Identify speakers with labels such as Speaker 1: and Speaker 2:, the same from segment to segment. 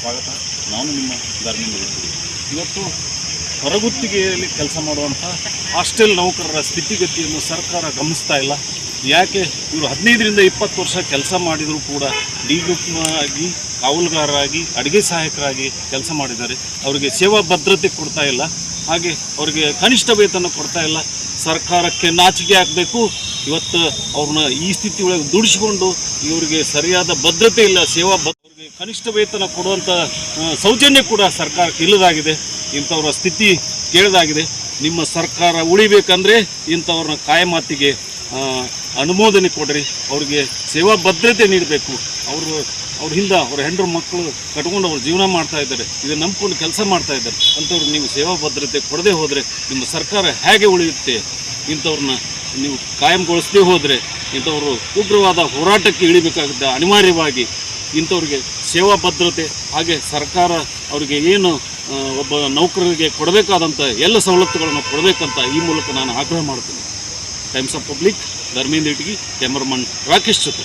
Speaker 1: ಸ್ವಾಗತ. ನಾನು ನಿಮ್ಮ ಧರ್ಮೇಂದ್ರ ರೆಡ್ಡಿ. ಇವತ್ತು ಹೊರಗುತ್ತಿಗೆಯಲ್ಲಿ ಕೆಲಸ ಮಾಡುವಂಥ ಹಾಸ್ಟೆಲ್ ನೌಕರರ ಸ್ಥಿತಿಗತಿಯನ್ನು ಸರ್ಕಾರ ಗಮನಿಸ್ತಾ ಇಲ್ಲ. ಯಾಕೆ? ಇವರು ಹದಿನೈದರಿಂದ ಇಪ್ಪತ್ತು ವರ್ಷ ಕೆಲಸ ಮಾಡಿದರೂ ಕೂಡ ಡಿ ಗ್ರೂಪ್ ಆಗಿ ಕಾವಲುಗಾರರಾಗಿ, ಅಡುಗೆ ಸಹಾಯಕರಾಗಿ ಕೆಲಸ ಮಾಡಿದ್ದಾರೆ. ಅವರಿಗೆ ಸೇವಾ ಭದ್ರತೆ ಕೊಡ್ತಾ ಇಲ್ಲ. ಹಾಗೆ ಅವರಿಗೆ ಕನಿಷ್ಠ ವೇತನ ಕೊಡ್ತಾ ಇಲ್ಲ. ಸರ್ಕಾರಕ್ಕೆ ನಾಚಿಕೆ ಆಗಬೇಕು. ಇವತ್ತು ಅವ್ರನ್ನ ಈ ಸ್ಥಿತಿ ಒಳಗೆ ದುಡಿಸಿಕೊಂಡು ಇವರಿಗೆ ಸರಿಯಾದ ಭದ್ರತೆ ಇಲ್ಲ, ಸೇವಾ ಕನಿಷ್ಠ ವೇತನ ಕೊಡುವಂಥ ಸೌಜನ್ಯ ಕೂಡ ಸರ್ಕಾರಕ್ಕೆ ಇಲ್ಲದಾಗಿದೆ. ಇಂಥವ್ರ ಸ್ಥಿತಿ ಕೇಳದಾಗಿದೆ. ನಿಮ್ಮ ಸರ್ಕಾರ ಉಳಿಬೇಕಂದ್ರೆ ಇಂಥವ್ರನ್ನ ಕಾಯಮಾತಿಗೆ ಅನುಮೋದನೆ ಕೊಡ್ರಿ. ಅವ್ರಿಗೆ ಸೇವಾ ಭದ್ರತೆ ನೀಡಬೇಕು. ಅವರು, ಅವ್ರ ಹಿಂದೆ ಅವ್ರ ಹೆಂಡ್ರ ಮಕ್ಕಳು ಕಟ್ಕೊಂಡು ಅವ್ರು ಜೀವನ ಮಾಡ್ತಾ ಇದ್ದಾರೆ. ಇದನ್ನು ನಂಬ್ಕೊಂಡು ಕೆಲಸ ಮಾಡ್ತಾ ಇದ್ದಾರೆ. ಅಂಥವ್ರು ನೀವು ಸೇವಾ ಭದ್ರತೆ ಕೊಡದೆ ಹೋದರೆ ನಿಮ್ಮ ಸರ್ಕಾರ ಹೇಗೆ ಉಳಿಯುತ್ತೆ? ಇಂಥವ್ರನ್ನ ನೀವು ಕಾಯಂಗೊಳಿಸದೇ ಹೋದರೆ ಇಂಥವರು ಉಗ್ರವಾದ ಹೋರಾಟಕ್ಕೆ ಇಳಿಬೇಕಾಗುತ್ತೆ ಅನಿವಾರ್ಯವಾಗಿ ಇಂಥವ್ರಿಗೆ ಸೇವಾ ಭದ್ರತೆ, ಹಾಗೆ ಸರ್ಕಾರ ಅವರಿಗೆ ಏನು ಒಬ್ಬ ನೌಕರರಿಗೆ ಕೊಡಬೇಕಾದಂಥ ಎಲ್ಲ ಸವಲತ್ತುಗಳನ್ನು ಕೊಡಬೇಕಂತ ಈ ಮೂಲಕ ನಾನು ಆಗ್ರಹ ಮಾಡ್ತೀನಿ. Times of Public Dharmendra Itgi cameraman Rakesh ಜೊತೆ.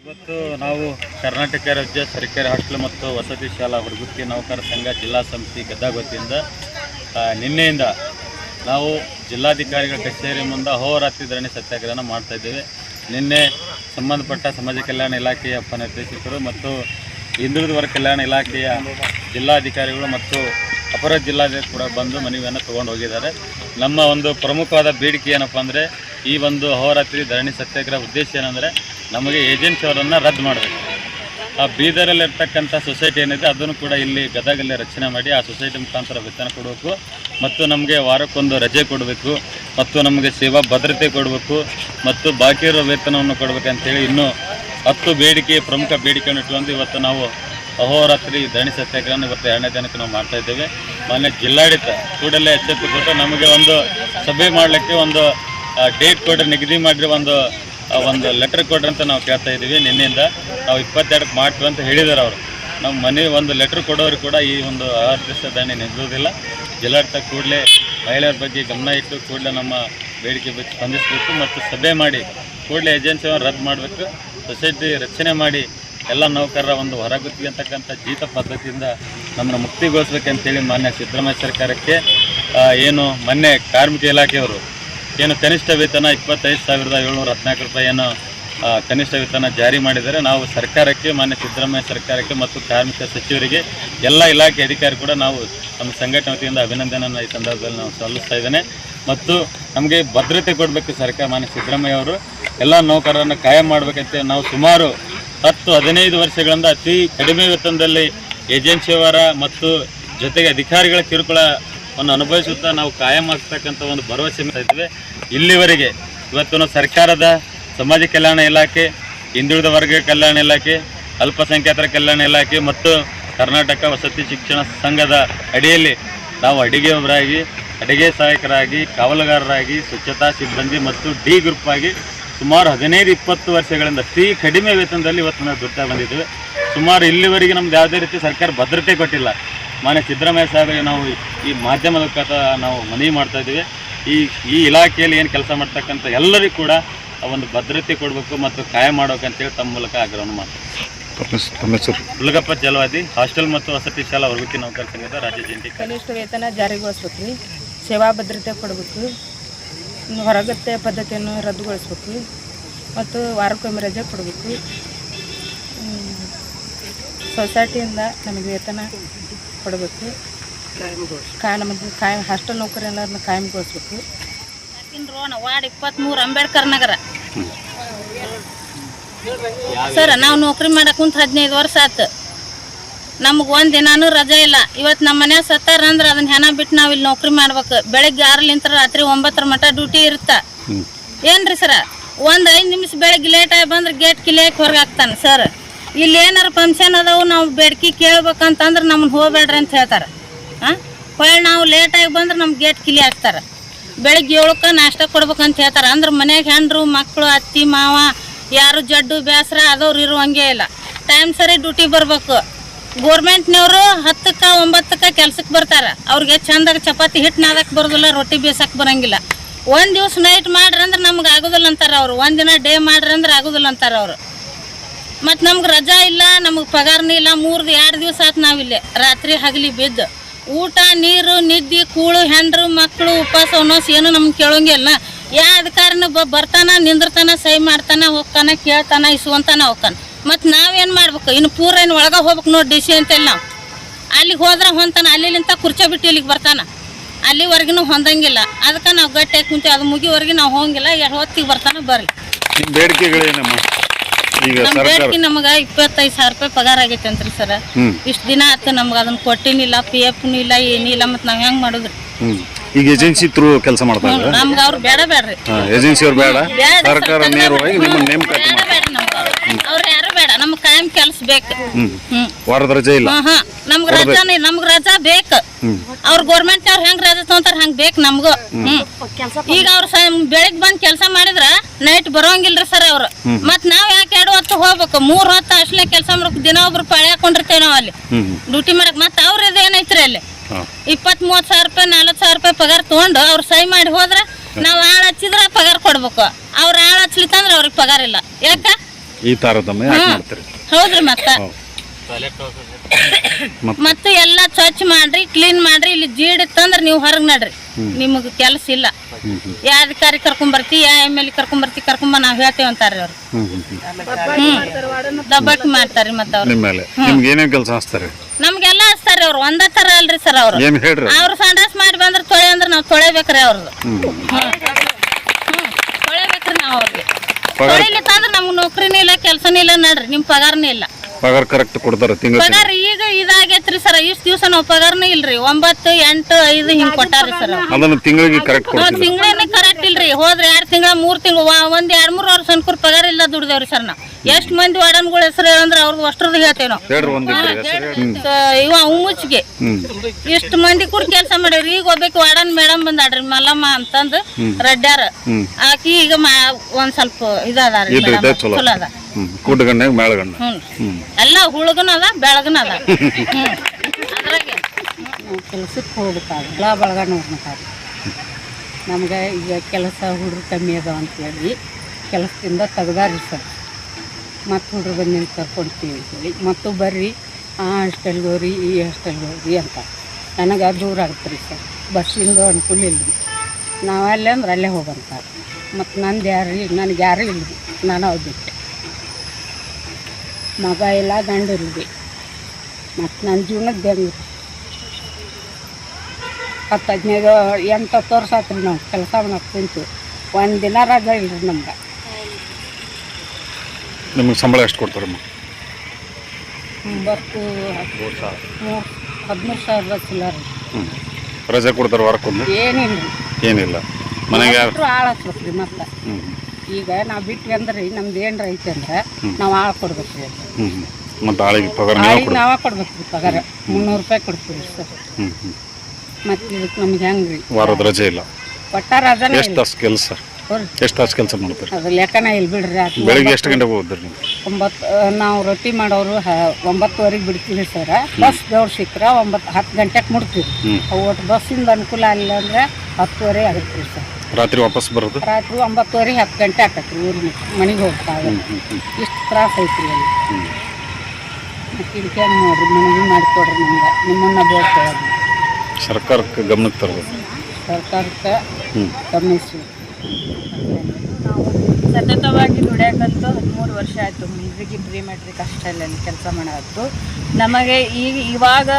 Speaker 2: ಇವತ್ತು ನಾವು ಕರ್ನಾಟಕ ರಾಜ್ಯ ಸರ್ಕಾರಿ ಹಾಸ್ಟೆಲ್ ಮತ್ತು ವಸತಿ ಶಾಲಾ ಹೊರಗುತ್ತಿಗೆ ನೌಕರ ಸಂಘ ಜಿಲ್ಲಾ ಸಮಿತಿ ಗದಗ ವತಿಯಿಂದ ನಿನ್ನೆಯಿಂದ ನಾವು ಜಿಲ್ಲಾಧಿಕಾರಿಗಳ ಕಚೇರಿ ಮುಂದೆ ಹೋರಾತ್ರಿ ಧರಣಿ ಸತ್ಯಾಗ್ರಹನ ಮಾಡ್ತಾಯಿದ್ದೇವೆ ನಿನ್ನೆ ಸಂಬಂಧಪಟ್ಟ ಸಮಾಜ ಕಲ್ಯಾಣ ಇಲಾಖೆಯ ಉಪನಿರ್ದೇಶಕರು ಮತ್ತು ಹಿಂದುಳಿದ ವರ್ಗ ಕಲ್ಯಾಣ ಇಲಾಖೆಯ ಜಿಲ್ಲಾಧಿಕಾರಿಗಳು ಮತ್ತು ಅಪರ ಜಿಲ್ಲಾಧಿಕಾರಿ ಕೂಡ ಬಂದು ಮನವಿಯನ್ನು ತೊಗೊಂಡು ಹೋಗಿದ್ದಾರೆ. ನಮ್ಮ ಒಂದು ಪ್ರಮುಖವಾದ ಬೇಡಿಕೆ ಏನಪ್ಪ ಅಂದರೆ ಈ ಒಂದು ಅಹೋರಾತ್ರಿ ಧರಣಿ ಸತ್ಯಾಗ್ರಹ ಉದ್ದೇಶ ಏನಂದರೆ ನಮಗೆ ಏಜೆನ್ಸಿ ಅವರನ್ನು ರದ್ದು ಮಾಡಬೇಕು. ಆ ಬೀದರಲ್ಲಿರ್ತಕ್ಕಂಥ ಸೊಸೈಟಿ ಏನಿದೆ, ಅದನ್ನು ಕೂಡ ಇಲ್ಲಿ ಗದಗಲ್ಲಿ ರಚನೆ ಮಾಡಿ ಆ ಸೊಸೈಟಿ ಮುಖಾಂತರ ವೇತನ ಕೊಡಬೇಕು. ಮತ್ತು ನಮಗೆ ವಾರಕ್ಕೊಂದು ರಜೆ ಕೊಡಬೇಕು, ಮತ್ತು ನಮಗೆ ಸೇವಾ ಭದ್ರತೆ ಕೊಡಬೇಕು, ಮತ್ತು ಬಾಕಿ ಇರೋ ವೇತನವನ್ನು ಕೊಡಬೇಕಂತೇಳಿ ಇನ್ನೂ ಹತ್ತು ಬೇಡಿಕೆ, ಪ್ರಮುಖ ಬೇಡಿಕೆಯನ್ನು ಇಟ್ಕೊಂಡು ಇವತ್ತು ನಾವು ಅಹೋರಾತ್ರಿ ಧರಣಿ ಸತ್ಯಾಗ್ರಹ ಇವತ್ತು ಎರಡನೇ ದಿನಕ್ಕೆ ನಾವು ಮಾಡ್ತಾ ಇದ್ದೇವೆ. ಮಾನ್ಯ ಜಿಲ್ಲಾಡಳಿತ ಕೂಡಲೇ ಎಚ್ಚೆತ್ತು ನಮಗೆ ಒಂದು ಸಭೆ ಮಾಡಲಿಕ್ಕೆ ಒಂದು ಡೇಟ್ ಕೊಡ್ರಿ ನಿಗದಿ ಮಾಡಿರೋ ಒಂದು ಒಂದು ಲೆಟರ್ ಕೊಡ್ರಿ ಅಂತ ನಾವು ಕೇಳ್ತಾ ಇದ್ದೀವಿ. ನಿನ್ನೆಯಿಂದ ನಾವು ಇಪ್ಪತ್ತೆರಡಕ್ಕೆ ಮಾಡ್ತೀವಿ ಅಂತ ಹೇಳಿದ್ದಾರೆ ಅವರು. ನಮ್ಮ ಮನೆ ಒಂದು ಲೆಟ್ರ್ ಕೊಡೋರು ಕೂಡ ಈ ಒಂದು ಆದೇಶ ದಾನಿ ನಿಲ್ಲುವುದಿಲ್ಲ ಜಿಲ್ಲಾಡಳಿತ ಕೂಡಲೇ ಮಹಿಳೆಯರ ಬಗ್ಗೆ ಗಮನ ಇಟ್ಟು ಕೂಡಲೇ ನಮ್ಮ ಬೇಡಿಕೆ ಬಗ್ಗೆ ಸ್ಪಂದಿಸಬೇಕು ಮತ್ತು ಸಭೆ ಮಾಡಿ ಕೂಡಲೇ ಏಜೆನ್ಸಿಯನ್ನು ರದ್ದು ಮಾಡಬೇಕು. ಸೊಸೈಟಿ ರಚನೆ ಮಾಡಿ ಎಲ್ಲ ನೌಕರರ ಒಂದು ಹೊರಗುತ್ತಿಗೆ ಅಂತಕ್ಕಂಥ ಜೀತ ಪದ್ಧತಿಯಿಂದ ನಮ್ಮನ್ನು ಮುಕ್ತಿಗೊಳಿಸ್ಬೇಕಂತೇಳಿ ಮಾನ್ಯ ಸಿದ್ದರಾಮಯ್ಯ ಸರ್ಕಾರಕ್ಕೆ ಏನು ಮೊನ್ನೆ ಕಾರ್ಮಿಕ ಇಲಾಖೆಯವರು ಏನು ಕನಿಷ್ಠ ವೇತನ ಇಪ್ಪತ್ತೈದು ಸಾವಿರದ ಏಳ್ನೂರ ಹದಿನಾಲ್ಕು ರೂಪಾಯಿಯನ್ನು ಕನಿಷ್ಠ ವೇತನ ಜಾರಿ ಮಾಡಿದರೆ ನಾವು ಸರ್ಕಾರಕ್ಕೆ, ಮಾನ್ಯ ಸಿದ್ದರಾಮಯ್ಯ ಸರ್ಕಾರಕ್ಕೆ ಮತ್ತು ಕಾರ್ಮಿಕ ಸಚಿವರಿಗೆ ಎಲ್ಲ ಇಲಾಖೆ ಅಧಿಕಾರಿ ಕೂಡ ನಾವು ನಮ್ಮ ಸಂಘಟನೆ ವತಿಯಿಂದ ಅಭಿನಂದನೆಯನ್ನು ಈ ಸಂದರ್ಭದಲ್ಲಿ ನಾವು ಸಲ್ಲಿಸ್ತಾ ಇದ್ದೇನೆ. ಮತ್ತು ನಮಗೆ ಭದ್ರತೆ ಕೊಡಬೇಕು ಸರ್ಕಾರ, ಮಾನ್ಯ ಸಿದ್ದರಾಮಯ್ಯ ಅವರು. ಎಲ್ಲ ನೌಕರರನ್ನು ಕಾಯಂ ಮಾಡಬೇಕಂತ ನಾವು ಸುಮಾರು ಹತ್ತು, ಹದಿನೈದು ವರ್ಷಗಳಿಂದ ಅತಿ ಕಡಿಮೆ ವೇತನದಲ್ಲಿ ಏಜೆನ್ಸಿಯವರ ಮತ್ತು ಜೊತೆಗೆ ಅಧಿಕಾರಿಗಳ ಕಿರುಕುಳವನ್ನು ಅನುಭವಿಸುತ್ತಾ ನಾವು ಕಾಯಂ ಆಗ್ತಕ್ಕಂಥ ಒಂದು ಭರವಸೆ ಇದ್ವಿ ಇಲ್ಲಿವರೆಗೆ ಇವತ್ತಿನ ಸರ್ಕಾರದ ಸಮಾಜ ಕಲ್ಯಾಣ ಇಲಾಖೆ, ಹಿಂದುಳಿದ ವರ್ಗ ಕಲ್ಯಾಣ ಇಲಾಖೆ, ಅಲ್ಪಸಂಖ್ಯಾತರ ಕಲ್ಯಾಣ ಇಲಾಖೆ ಮತ್ತು ಕರ್ನಾಟಕ ವಸತಿ ಶಿಕ್ಷಣ ಸಂಘದ ಅಡಿಯಲ್ಲಿ ನಾವು ಅಡಿಗೆಯವರಾಗಿ ಅಡಿಗೆ ಸಹಾಯಕರಾಗಿ, ಕಾವಲುಗಾರರಾಗಿ, ಸ್ವಚ್ಛತಾ ಸಿಬ್ಬಂದಿ ಮತ್ತು ಡಿ ಗ್ರೂಪ್ ಆಗಿ ಸುಮಾರು ಹದಿನೈದು ಇಪ್ಪತ್ತು ವರ್ಷಗಳಿಂದ ಅತಿ ಕಡಿಮೆ ವೇತನದಲ್ಲಿ ಇವತ್ತು ನಾವು ದುಡ್ತಾ ಬಂದಿದ್ದೇವೆ. ಸುಮಾರು ಇಲ್ಲಿವರೆಗೆ ನಮ್ದು ಯಾವುದೇ ರೀತಿ ಸರ್ಕಾರ ಭದ್ರತೆ ಕೊಟ್ಟಿಲ್ಲ. ಮಾನ್ಯ ಸಿದ್ದರಾಮಯ್ಯ ಸಾಹೇಬರಿಗೆ ನಾವು ಈ ಮಾಧ್ಯಮದ ಕಥ ನಾವು ಮನವಿ ಮಾಡ್ತಾ ಇದ್ದೀವಿ. ಈ ಈ ಇಲಾಖೆಯಲ್ಲಿ ಏನು ಕೆಲಸ ಮಾಡ್ತಕ್ಕಂಥ ಎಲ್ಲರಿಗೂ ಕೂಡ ಆ ಒಂದು ಭದ್ರತೆ ಕೊಡಬೇಕು ಮತ್ತು ಕಾಯ ಮಾಡಬೇಕಂತೇಳಿ ತಮ್ಮ ಮೂಲಕ ಆಗ್ರಹವನ್ನು ಮಾಡ್ತೀವಿ. ಹುಲಗಪ್ಪ ಜಲವಾದಿ ಹಾಸ್ಟೆಲ್ ಮತ್ತು ವಸತಿ ಶಾಲಾ ವರ್ಗಕ್ಕೆ ನೌಕರ ಸಂಘದ ರಾಜ್ಯ ಜಂಟಿ
Speaker 3: ಕನಿಷ್ಠ ವೇತನ ಜಾರಿಗೊಳಿಸ್ಬೇಕು ರೀ ಸೇವಾ ಭದ್ರತೆ ಕೊಡಬೇಕು ಹೊರಗತ್ತೆ ಪದ್ಧತಿಯನ್ನು ರದ್ದುಗೊಳಿಸ್ಬೇಕು ಮತ್ತು ವಾರಕ್ಕೊಮ್ಮೆ ರಜೆ ಕೊಡಬೇಕು. ಸೊಸೈಟಿಯಿಂದ ನಮಗೆ ವೇತನ ಕೊಡಬೇಕು. ಕಾ ನಮಗೆ ಕಾಯಂ ಹಾಸ್ಟೆಲ್ ನೌಕರಿ ಎಲ್ಲರನ್ನ ಕಾಯಂಗೊಳಿಸ್ಬೇಕು
Speaker 4: ರೋಣ ವಾರ್ಡ್ ಇಪ್ಪತ್ತ್ಮೂರು ಅಂಬೇಡ್ಕರ್ ನಗರ. ಸರ್ ನಾವು ನೌಕರಿ ಮಾಡಕ್ ಕುಂತ ಹದಿನೈದು ವರ್ಷ ಆತು. ನಮ್ಗೆ ಒಂದು ದಿನಾನು ರಜೆ ಇಲ್ಲ. ಇವತ್ತು ನಮ್ಮ ಮನ್ಯಾಗ ಸತ್ತಾರ ಅಂದ್ರೆ ಅದನ್ನ ಹೆಣ ಬಿಟ್ಟು ನಾವು ಇಲ್ಲಿ ನೌಕರಿ ಮಾಡ್ಬೇಕು. ಬೆಳಗ್ಗೆ ಆರಲಿಂತ್ರ ರಾತ್ರಿ ಒಂಬತ್ತರ ಮಟ ಡ್ಯೂಟಿ ಇರುತ್ತ ಏನ್ರಿ ಸರ? ಒಂದು ಐದು ನಿಮಿಷ ಬೆಳಗ್ಗೆ ಲೇಟ್ ಆಗಿ ಬಂದ್ರೆ ಗೇಟ್ ಕಿಲಿಯಕ್ಕೆ ಹೊರಗೆ ಹಾಕ್ತಾನೆ ಸರ್. ಇಲ್ಲಿ ಏನಾರ ಫಂಕ್ಷನ್ ಅದಾವು, ನಾವು ಬೇಡಿಕೆ ಕೇಳ್ಬೇಕಂತಂದ್ರೆ ನಮ್ಮನ್ನ ಹೋಗ್ಬೇಡ್ರಿ ಅಂತ ಹೇಳ್ತಾರೆ. ಹಾಂ? ಹೊಳ್ಳಿ ನಾವು ಲೇಟಾಗಿ ಬಂದ್ರೆ ನಮ್ಗೆ ಗೇಟ್ ಕಿಲಿ ಹಾಕ್ತಾರೆ. ಬೆಳಿಗ್ಗೆ ಏಳಕ್ಕೆ ನಾಷ್ಟ ಕೊಡ್ಬೇಕಂತ ಹೇಳ್ತಾರೆ. ಅಂದ್ರೆ ಮನೆಗೆ ಹೆಂಡ್ರು ಮಕ್ಕಳು ಅತ್ತಿ, ಮಾವ, ಯಾರು ಜಡ್ಡು ಬೇಸರ ಅದವ್ರು ಇರುವಂಗೆ ಇಲ್ಲ. ಟೈಮ್ ಸರಿ ಡ್ಯೂಟಿ ಬರ್ಬೇಕು. ಗೋರ್ಮೆಂಟ್ನವರು ಹತ್ತಕ್ಕೆ, ಒಂಬತ್ತಕ್ಕೆ ಕೆಲ್ಸಕ್ಕೆ ಬರ್ತಾರೆ. ಅವ್ರಿಗೆ ಚಂದಾಗ ಚಪಾತಿ ಹಿಟ್ಟು ನಾದಕ್ಕೆ ಬರೋದಿಲ್ಲ, ರೊಟ್ಟಿ ಬೇಸಕ್ಕೆ ಬರೋಂಗಿಲ್ಲ. ಒಂದು ದಿವ್ಸ ನೈಟ್ ಮಾಡ್ರಿ ಅಂದ್ರೆ ನಮ್ಗೆ ಆಗೋದಿಲ್ಲ ಅಂತಾರೆ ಅವರು. ಒಂದಿನ ಡೇ ಮಾಡ್ರಿ ಅಂದ್ರೆ ಆಗೋದಿಲ್ಲ ಅಂತಾರೆ ಅವರು. ಮತ್ತು ನಮ್ಗೆ ರಜಾ ಇಲ್ಲ, ನಮಗೆ ಪಗಾರನೇ ಇಲ್ಲ. ಮೂರು ಎರಡು ದಿವಸ ಆಯ್ತು ನಾವಿಲ್ಲೇ. ರಾತ್ರಿ ಹಗಲಿ ಬಿದ್ದು. ಊಟ, ನೀರು, ನಿದ್ದೆ, ಕೂಳು, ಹೆಂಡ್ರು ಮಕ್ಕಳು ಉಪವಾಸ ಅನ್ನೋಸ್ ಏನು ನಮ್ಗೆ ಕೇಳೋಂಗಿಲ್ಲ ಯಾ ಕಾರಣ ಬ ಬರ್ತಾನ, ನಿಂದ್ರತಾನ, ಸಹಿ ಮಾಡ್ತಾನೆ, ಹೋಗ್ತಾನೆ, ಕೇಳ್ತಾನ, ಇಸ್ಕೊಂತಾನೆ, ಹೋಗ್ತಾನ. ಮತ್ತು ನಾವೇನು ಮಾಡ್ಬೇಕು? ಇನ್ನು ಪೂರ ಏನು ಒಳಗೆ ಹೋಗ್ಬೇಕು ನೋಡಿ ಡಿ ಸಿ ಅಂತೇಳಿ ನಾವು. ಅಲ್ಲಿಗೆ ಹೋದ್ರೆ ಹೊಂತಾನೆ ಅಲ್ಲಿಂತ ಕುರ್ಚೆ ಬಿಟ್ಟು ಇಲ್ಲಿಗೆ ಬರ್ತಾನ. ಅಲ್ಲಿವರೆಗೂ ಹೊಂದಂಗಿಲ್ಲ. ಅದಕ್ಕೆ ನಾವು ಗಟ್ಟಿಯಾಗಿ ಕುಂತೀವಿ. ಅದು ಮುಗಿವರೆಗೆ ನಾವು ಹೋಗಂಗಿಲ್ಲ ಎರಡು ಹೊತ್ತಿಗೆ ಬರ್ತಾನೆ ಬರ್ರಿ
Speaker 1: ನಿಮ್ಮ ಬೇಡಿಕೆಗಳೇನಮ್ಮ? ಈಗ
Speaker 4: ನಮ್ಮ
Speaker 1: ಸರ್ಕಾರ
Speaker 4: ಬೇಡಿಕೆ ನಮಗೆ ಇಪ್ಪತ್ತೈದು ಸಾವಿರ ರೂಪಾಯಿ ಪಗಾರ ಆಗೈತೆ ಅಂತ್ರಿ ಸರ್.
Speaker 1: ಹ್ಮ್.
Speaker 4: ಇಷ್ಟು ದಿನ ಆಯ್ತು ನಮ್ಗೆ ಅದನ್ನ ಕೊಟ್ಟಿನಿಲ್ಲ ಪಿ ಎಫ್ ಇಲ್ಲ ಏನಿಲ್ಲ ಮತ್ತೆ ನಾವ್ ಹೆಂಗ್ ಮಾಡುದ್ರಿ?
Speaker 1: ಹ್ಮ್. ಈಗ ಏಜೆನ್ಸಿ ತ್ರೂ ಕೆಲಸ ಮಾಡ್ತಾ ಇದ್ದಾರೆ
Speaker 4: ನಮ್ಗೆ ಅವ್ರು ಬೇಡ ಬೇಡ್ರಿ.
Speaker 1: ಏಜೆನ್ಸಿ ಅವ್ರು ಬೇಡ.
Speaker 4: ಬೇಡ
Speaker 1: ಸರ್ಕಾರ ನೇರವಾಗಿ ನಿಮ್ಮ ನೇಮಕಾತಿ
Speaker 4: ಬೇಡ ಬೇಡ ನಮ್ಗೆ ಅವ್ರು ಯಾರು ಬೇಡ. ನಮ್ಗೆ ಕಾಯಂ ಕೆಲಸ ಬೇಕು.
Speaker 1: ಹ್ಮ್. ವಾರದ ರಜೆ ಇಲ್ಲ.
Speaker 4: ನಮ್ಗ ರಜಾನೆ ನಮ್ಗ ರಜಾನೇ ನಮ್ಗೆ ರಜಾ ಬೇಕು. ಅವ್ರ ಗೌರ್ಮೆಂಟ್ ಅವ್ರ ಹೆಂಗ್ ರಜಾ ತಗೊಂತಾರ ಹಂಗ ಬೇಕು ನಮ್ಗೂ. ಹ್ಮ್. ಈಗ ಅವ್ರ ಬೆಳಿಗ್ ಬಂದ್ ಕೆಲಸ ಮಾಡಿದ್ರ ನೈಟ್ ಬರೋಂಗಿಲ್ರಿ ಸರ್ ಅವ್ರು. ಮತ್ ನಾವ್ ಯಾಕೆ ಎರಡು ಹೊತ್ತು ಹೋಗ್ಬೇಕು? ಮೂರ್ ಹೊತ್ತು ಅಷ್ಟೇ ಕೆಲಸ ಮಾಡ್ಬೇಕು. ದಿನ ಒಬ್ರು ಪಳೆ ಹಾಕೊಂಡಿರ್ತೇವೆ ನಾವ್ ಅಲ್ಲಿ. ಡ್ಯೂಟಿ ಮಾಡಕ್ ಮತ್ ಅವ್ರ ಇದು ಏನೈತ್ರಿ ಅಲ್ಲಿ?
Speaker 1: ಹಾಂ.
Speaker 4: ಇಪ್ಪತ್ ಮೂವತ್ ಸಾವಿರ ರೂಪಾಯಿ ನಲ್ವತ್ ಸಾವಿರ ರೂಪಾಯಿ ಪಗಾರ ತಗೊಂಡು ಅವ್ರ ಸಹಿ ಮಾಡಿ ಹೋದ್ರ ನಾವ್ ಆಳ್ ಹಚ್ಚಿದ್ರ ಪಗಾರ ಕೊಡ್ಬೇಕು. ಅವ್ರ ಆಳ್ ಹಚ್ಲಿತ್ತಂದ್ರ ಅವ್ರಿಗೆ ಪಗಾರ ಇಲ್ಲ. ಯಾಕ?
Speaker 1: ಈ ತಾರತಮ್ಯ ಮಾಡ್ತೀರಿ?
Speaker 4: ಹೌದ್ರಿ ಮತ್ತ? ಮತ್ತ ಎಲ್ಲ ಸ್ವಚ್ಛ ಮಾಡ್ರಿ ಕ್ಲೀನ್ ಮಾಡ್ರಿ ಇಲ್ಲಿ ಜೀಡ್ ಇತ್ತಂದ್ರೆ ನೀವು ಹೊರಗ್ ನಡ್ರಿ. ನಿಮಗೆ ಕೆಲಸ ಇಲ್ಲ. ಯಾ ಅಧಿಕಾರಿ ಕರ್ಕೊಂಬರ್ತಿ ಯಾ ಎಂ ಎಲ್ ಕರ್ಕೊಂಬರ್ತಿ ಕರ್ಕೊಂಬ ನಾವ್ ಹೇಳ್ತೇವೆ ಅಂತಾರ್ರಿ ಅವ್ರು.
Speaker 1: ಹ್ಮ್
Speaker 4: ದಬ್ಬಾಕಿ ಮಾಡ್ತಾರ್ರಿ ಮತ್ತ ಅವ್ರು.
Speaker 1: ಏನೇನು ಕೆಲಸ ಹಾಸ್ತಾರೆ
Speaker 4: ನಮ್ಗೆಲ್ಲ ಹಚ್ತಾರ್ರಿ ಅವ್ರು. ಒಂದೇ ತರ ಅಲ್ರಿ ಸರ್ ಅವ್ರು. ಅವ್ರು? ಸಂಡಾಸ್ ಮಾಡಿ ಬಂದ್ರ ತೊಳೆ ಅಂದ್ರೆ ನಾವ್ ತೊಳೆಬೇಕ್ರಿ ಅವ್ರದ್ದು
Speaker 1: ಹ್ಮ್
Speaker 4: ಹ್ಮ್ ತೊಳೆಬೇಕ್ರಿ ನಾವ್ ಅವ್ರಿಗೆ
Speaker 1: ಪಗಾರ
Speaker 4: ತೊಳಿಲಿತ್ತಂದ್ರ ನಮ್ಗೆ ನೌಕರಿನೇ ಇಲ್ಲ ಕೆಲಸನೇ ಇಲ್ಲ ನಡ್ರಿ ನಿಮ್ ಪಗಾರನೇ ಇಲ್ಲ.
Speaker 1: ಪಗಾರ ಕರೆಕ್ಟ್ ಕೊಡ್ತಾರ ತಿಂಗಳ
Speaker 4: ಪಗಾರ ಈಗ ಇದಾಗೈತ್ರಿ ಸರ್ ಇಷ್ಟ ದಿವಸ ನಾವು ಪಗಾರನೇ ಇಲ್ರಿ. ಒಂಬತ್ತು ಎಂಟು ಐದು ಹಿಂಗ್ ಕೊಟ್ಟಾರ್ರಿ ಸರ್
Speaker 1: ಅದನ್ನ ತಿಂಗಳಿಗೆ ಕರೆಕ್ಟ್
Speaker 4: ತಿಂಗಳೇನೆ ಕರೆಕ್ಟ್ ಇಲ್ರಿ. ಹೋದ್ರ ಎರಡ್ ತಿಂಗಳ ಮೂರ್ ತಿಂಗಳು ಒಂದ್ ಎರಡ್ ಮೂರ್ ವರ್ಷ ಅನ್ಕೂರ್ ಪಗಾರ ಇಲ್ಲ ದುಡ್ದೇವ್ರಿ ಸರ್ ನಾ. ಎಷ್ಟ್ ಮಂದಿ ವಾರ್ಡನ್ಗಳ ಹೆಸರು ಹೇಳಂದ್ರ ಅವ್ರಿಗೆ ಅಷ್ಟ್ರದ್ದು ಹೇಳ್ತೇವೆ ನಾವು.
Speaker 1: ಹೇಳ್ರಿ ಒಂದು
Speaker 4: ಇವ
Speaker 1: ಉಮ್ಮುಚ್ಗೆ
Speaker 4: ಇಷ್ಟ ಮಂದಿ ಕೂಡ ಕೆಲಸ ಮಾಡ್ಯಾವ್ರಿ. ಈಗ ಒಬ್ಬಾಕಿ ವಾಡನ್ ಮೇಡಮ್ ಬಂದಾಡ್ರಿ ಮಲ್ಲಮ್ಮ ಅಂತಂದು ರಡ್ಡ್ಯಾರ. ಆಕಿ ಈಗ ಒಂದ್ ಸ್ವಲ್ಪ ಇದಾದ್ರಿ
Speaker 1: ಇದ್ ಚಲೋ.
Speaker 4: ಚಲೋ
Speaker 1: ಕೂಟಗಣ್ಣೆ ಮೇಳಗಣ್ಣ
Speaker 4: ಹ್ಞೂ ಎಲ್ಲ ಹುಳುಗನ ಅದ ಬೆಳಗನ ಅದ. ಅದ್ರಾಗೆ.
Speaker 3: ಕೆಲಸಕ್ಕೆ ಹೋಗ್ಬೇಕಾಗಲ್ಲ ಬೆಳಗ ನೋಡ್ಬೇಕಾಗ ನಮ್ಗೆ ಈಗ ಕೆಲಸ ಹುಡುಗರು ಕಮ್ಮಿ ಅದಾವ ಅಂತೇಳಿ ಕೆಲಸದಿಂದ ತೆಗ್ದಾರಿ ಸರ್. ಮತ್ತು ಹುಡುಗರು ಬಂದು ಅಂತ ಅಂತೇಳಿ. ಮತ್ತು ಬರ್ರಿ ಆ ಹಾಸ್ಟೆಲ್ಗೆ ಹೋಗ್ರಿ ಈ ಹಾಸ್ಟೆಲ್ಗೆ ಹೋಗ್ರಿ ಅಂತ. ನನಗೆ ದೂರ ಆಗುತ್ತೆ ರೀ ಸರ್. ಬಸ್ಸಿಂದು ಅನುಕೂಲ ಇಲ್ಲ ರೀ ನಾವು ಅಲ್ಲೇ ಅಂದ್ರೆ ಅಲ್ಲೇ ಹೋಗಂತ ಮತ್ತು ನಂದು ಯಾರು ರೀ ನನಗೆ ಯಾರೂ ಇಲ್ಲ ರೀ ನಾನು ಅವ್ರು ಬಿಟ್ಟೆ ಮಗ ಎಲ್ಲ ಗಂಡರು ಇಲ್ಲ ರೀ ಮತ್ತು ನನ್ನ ಜೀವನದ ಬೆಂಗ್ಳೂರು. ಹತ್ತು ಹದಿನೈದು ಎಂಟು ಹತ್ತು ವರ್ಷ ಆತ್ರಿ ನಾವು ಕೆಲಸ ಮಾಡಕ್ಕೆ ಕುಂತು. ಒಂದು ದಿನ ರಜೆ ಇಲ್ರಿ ನಮ್ಗೆ.
Speaker 1: ನಿಮಗೆ ಸಂಬಳ ಎಷ್ಟು ಕೊಡ್ತಾರಮ್ಮ?
Speaker 3: ಒಂಬತ್ತು ಮೂರು ಹದಿಮೂರು ಸಾವಿರ ಚಿಲ್ಲರ.
Speaker 1: ಹ್ಞೂ ರಜೆ ಕೊಡ್ತಾರೆ ವಾರಕ್ಕೊಂದು
Speaker 3: ಏನಿಲ್ಲ
Speaker 1: ಏನಿಲ್ಲ. ಮನೆಗೆ ಯಾರು
Speaker 3: ರೀ ಮತ್ತೆ.
Speaker 1: ಹ್ಮ್.
Speaker 3: ಈಗ ನಾವು ಬಿಟ್ವಿ ಅಂದ್ರೆ ನಮ್ದು ಏನ್ರ ಐತೆ ಅಂದ್ರೆ ನಾವು ಆಳು ಕೊಡ್ಬೇಕು
Speaker 1: ಮತ್ತು ಆಳಿಗೆ ಪಗಾರ ನೀವು
Speaker 3: ಆಳಿಗೆ ನಾವೇ ಕೊಡ್ಬೇಕು ಪಗಾರ. ಮುನ್ನೂರು ರೂಪಾಯಿ ಕೊಡ್ತೀವಿ ಸರ್. ಮತ್ತು ಇದಕ್ಕೆ ನಮ್ಗೆ ಹೆಂಗೆ ರೀ?
Speaker 1: ವಾರದ ರಜೆ ಇಲ್ಲ.
Speaker 3: ಒಟ್ಟ ರಜಾನೇ
Speaker 1: ಎಷ್ಟು
Speaker 3: ಇಲ್ಲ.
Speaker 1: ತಾಸು ಕೆಲಸ?
Speaker 3: ಹೋರಿ
Speaker 1: ಎಷ್ಟು ತಾಸು ಕೆಲಸ ಮಾಡ್ತಾರೆ?
Speaker 3: ಅದು ಲೆಕ್ಕನ ಇಲ್ಲ ಬಿಡ್ರಿ. ಅದು
Speaker 1: ಬೆಳಿಗ್ಗೆ ಎಷ್ಟು ಗಂಟೆಗೆ ಹೋಗ್ತೀರಿ ನೀವು?
Speaker 3: ಒಂಬತ್ತು ನಾವು ರೊಟ್ಟಿ ಮಾಡೋರು ಒಂಬತ್ತುವರೆಗೆ ಬಿಡ್ತೀವಿ ಸರ್. ಬಸ್ ದೌಡ್ ಸಿಕ್ಕರೆ ಒಂಬತ್ತು ಹತ್ತು ಗಂಟೆಗೆ ಮುಡ್ತೀವಿ. ಒಟ್ಟು ಬಸ್ಸಿಂದ ಅನುಕೂಲ ಆಗಿಲ್ಲ ಅಂದ್ರೆ ಹತ್ತುವರೆ ಆಗುತ್ತೆ ರೀ ಸರ್.
Speaker 1: ರಾತ್ರಿ ವಾಪಸ್ ಬರೋದು?
Speaker 3: ರಾತ್ರಿ ಒಂಬತ್ತುವರೆ ಹತ್ತು ಗಂಟೆ ಆಕತ್ತೆ ರೀ ಊರಿಗೆ. ಮನೆಗೆ ಹೋಗ್ತಾವೆ ಇಷ್ಟು ತ್ರಾಸ ಐತ್ರಿ ಅಲ್ಲಿ. ಮತ್ತೆ ಇದಕ್ಕೆ ನೋಡ್ರಿ ಮನವಿ ಮಾಡಿಕೊಡ್ರಿ ನಮ್ಗೆ. ನಿಮ್ಮನ್ನ ಬೇಡ
Speaker 1: ಸರ್ಕಾರಕ್ಕೆ ಗಮನಕ್ಕೆ ತರಬೇಕು.
Speaker 3: ಸರ್ಕಾರಕ್ಕೆ. ಗಮನಿಸಿ.
Speaker 5: ಸತತವಾಗಿ ದುಡಿಯಾಕಂತೂ ಹದಿಮೂರು ವರ್ಷ ಆಯಿತು. ಮಿಲ್ಟ್ರಿಗೆ ಪ್ರೀ ಮೆಟ್ರಿಕ್ ಇಲ್ಲ ಕೆಲಸ ಮಾಡೋದು ನಮಗೆ ಈಗ ಇವಾಗ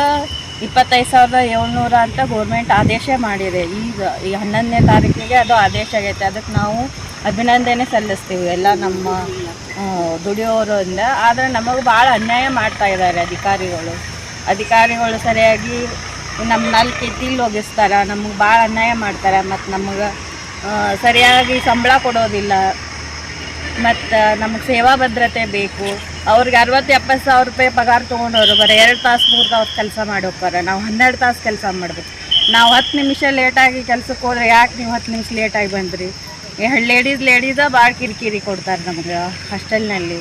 Speaker 5: ಇಪ್ಪತ್ತೈದು ಸಾವಿರದ ಏಳ್ನೂರ ಅಂತ ಗೌರ್ಮೆಂಟ್ ಆದೇಶ ಮಾಡಿದೆ. ಈಗ ಈ ಹನ್ನೊಂದನೇ ತಾರೀಕಿಗೆ ಅದು ಆದೇಶ ಆಗೈತೆ. ಅದಕ್ಕೆ ನಾವು ಅಭಿನಂದನೆ ಸಲ್ಲಿಸ್ತೀವಿ ಎಲ್ಲ ನಮ್ಮ ದುಡಿಯೋರು ದುಡಿಯೋರಿಂದ. ಆದರೆ ನಮಗೆ ಭಾಳ ಅನ್ಯಾಯ ಮಾಡ್ತಾ ಇದ್ದಾರೆ ಅಧಿಕಾರಿಗಳು. ಅಧಿಕಾರಿಗಳು ಸರಿಯಾಗಿ ನಮ್ಮ ನಾಲ್ಕು ತಿಲ್ ಹೋಗಿಸ್ತಾರೆ. ನಮಗೆ ಭಾಳ ಅನ್ಯಾಯ ಮಾಡ್ತಾರೆ. ಮತ್ತು ನಮಗೆ ಸರಿಯಾಗಿ ಸಂಬಳ ಕೊಡೋದಿಲ್ಲ. ಮತ್ತು ನಮಗೆ ಸೇವಾ ಭದ್ರತೆ ಬೇಕು. ಅವ್ರಿಗೆ ಅರವತ್ತು ಎಪ್ಪತ್ತು ಸಾವಿರ ರೂಪಾಯಿ ಪಗಾರ ತೊಗೊಂಡವ್ರು ಬರೀ ಎರಡು ತಾಸು ಮೂರು ತಾಸು ಕೆಲಸ ಮಾಡಿ ಹೋಗ್ತಾರೆ ನಾವು ಹನ್ನೆರಡು ತಾಸು ಕೆಲಸ ಮಾಡ್ಬೇಕು. ನಾವು ಹತ್ತು ನಿಮಿಷ ಲೇಟಾಗಿ ಕೆಲ್ಸಕ್ಕೆ ಹೋದ್ರೆ ಯಾಕೆ ನೀವು ಹತ್ತು ನಿಮಿಷ ಲೇಟಾಗಿ ಬಂದ್ರಿ? ಲೇಡೀಸ್ ಲೇಡೀಸ ಭಾಳ ಕಿರಿಕಿರಿ ಕೊಡ್ತಾರೆ ನಮಗೆ ಹಾಸ್ಟೆಲ್ನಲ್ಲಿ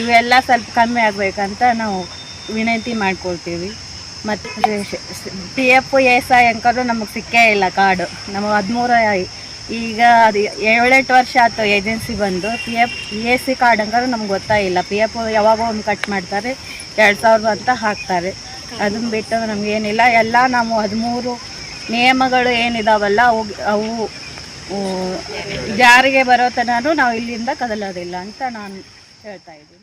Speaker 5: ಇವೆಲ್ಲ ಸ್ವಲ್ಪ ಕಮ್ಮಿ ಆಗಬೇಕಂತ ನಾವು ವಿನಂತಿ ಮಾಡ್ಕೊಳ್ತೀವಿ. ಮತ್ತು ಪಿ ಎಫ್ ಎಸ್ ಐ ಅಂಕರು ನಮಗೆ ಸಿಕ್ಕೇ ಇಲ್ಲ ಕಾರ್ಡು ನಮಗೆ ಹದಿಮೂರು ಈಗ ಅದು ಏಳೆಂಟು ವರ್ಷ ಆಯ್ತು ಏಜೆನ್ಸಿ ಬಂದು. P F P S C card ಹಂಗಾರೆ ನಮ್ಗೆ ಗೊತ್ತಾಗಿಲ್ಲ ಪಿ ಎಫ್ ಯಾವಾಗ ಒಂದು ಕಟ್ ಮಾಡ್ತಾರೆ, ಎರಡು ಸಾವಿರ ಅಂತ ಹಾಕ್ತಾರೆ. ಅದನ್ನ ಬಿಟ್ಟು ನಮಗೇನಿಲ್ಲ. ಎಲ್ಲ ನಾವು ಹದಿಮೂರು ನಿಯಮಗಳು ಏನಿದಾವಲ್ಲ, ಅವು ಅವು ಜಾರಿಗೆ ಬರೋ ತನೂ ನಾವು ಇಲ್ಲಿಂದ ಕದಲೋದಿಲ್ಲ ಅಂತ ನಾನು ಹೇಳ್ತಾ ಇದ್ದೀನಿ.